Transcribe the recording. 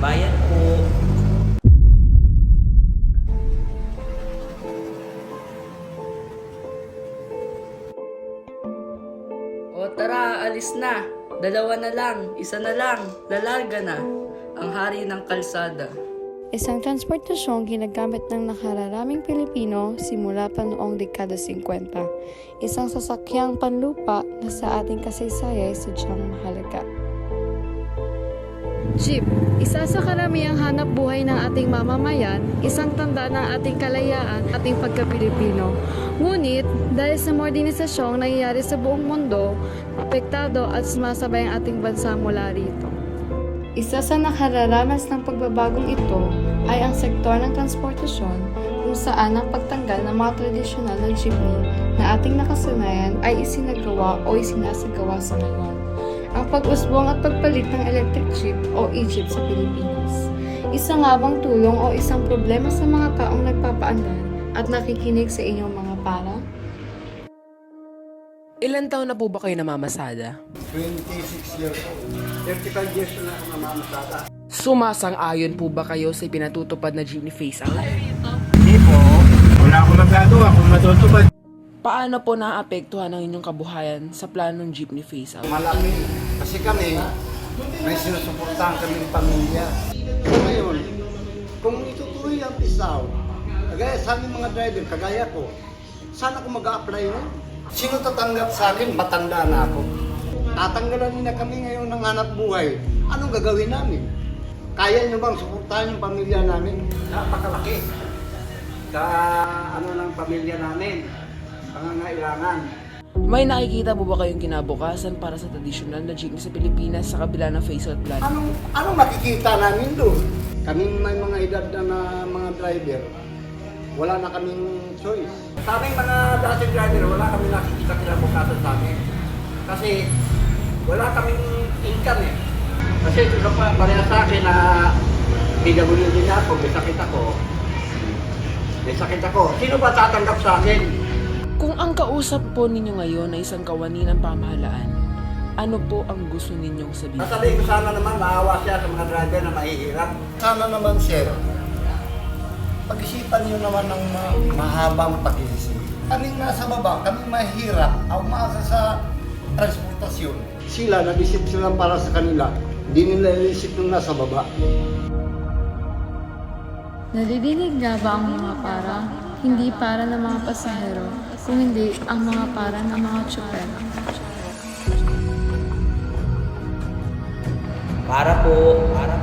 bayan po. O tara, alis na. Dalawa na lang, isa na lang, lalarga na. Ang hari ng kalsada. Isang transportasyong ginagamit ng nakararaming Pilipino simula pa noong dekada 50. Isang sasakyang panlupa na sa ating kasaysayan ay sadyang mahalaga. Jeep, isa sa karamihang hanap buhay ng ating mamamayan, isang tanda ng ating kalayaan, ating pagka-Pilipino. Ngunit, dahil sa modernisasyong nangyayari sa buong mundo, apektado at sumasabay ang ating bansa mula rito. Isa sa nakararanas ng pagbabagong ito ay ang sektor ng transportasyon kung saan ang pagtanggal ng mga tradisyonal na jeepney na ating nakasanayan ay isinagawa o isinasagawa sa ngayon. Ang pag-usbong at pagpalit ng electric jeep o e-jeep sa Pilipinas. Isa nga bang tulong o isang problema sa mga taong nagpapaandar at nakikinig sa inyong mga para? Ilan taon na po ba kayo namamasada? 26 years old. 35 years na ako namamasada. Sumasang-ayon po ba kayo sa pinatutupad na jeepney face out? Hindi po. Wala akong magagawa kung matutupad. Paano po naapektuhan ang inyong kabuhayan sa planong jeepney face out? Malaki. Kasi kami, may sinusuportahan kaming pamilya. So ngayon, kung itutuloy ang pisaw, kagaya sa aming mga driver, kagaya ko, saan ako mag-a-apply nun? Sino tatanggap sa akin? Matanda na ako. Tatanggalan nila kami ngayon ng hanap buhay. Anong gagawin namin? Kaya nyo bang suportahan yung pamilya namin? Napakalaki. Ka ano ng pamilya namin, pangangailangan. May nakikita po ba kayong kinabukasan para sa tradisyonal na jeepney sa Pilipinas sa kabila ng out plan? Anong, anong makikita namin doon? Kaming may mga edad na, na mga driver, wala na kaming choice. Sa aming mga dating driver, wala kami nakikita kinabukasan sa amin. Kasi wala kaming income eh. Kasi ito pa, pareha sa akin na PWD na ako, may sakit ako. May sakit ako. Sino ba tatanggap sa akin? Kausap po ninyo ngayon ay isang kawani ng pamahalaan, ano po ang gusto ninyong sabihin? Sasabihin ko sana naman, maawa siya sa mga driver na mahihirap. Sana naman, sir, pag-isipan niyo naman ng ma- mahabang pag-iisip. Kaming nasa baba, kaming mahirap, ang umaasa sa transportasyon. Sila, nag-isip sila para sa kanila. Hindi nila iisip yung nasa baba. Nadidinig nga ba ang mga para? Hindi para ng mga pasahero, kung hindi ang mga para ng mga tsuper. Para po, para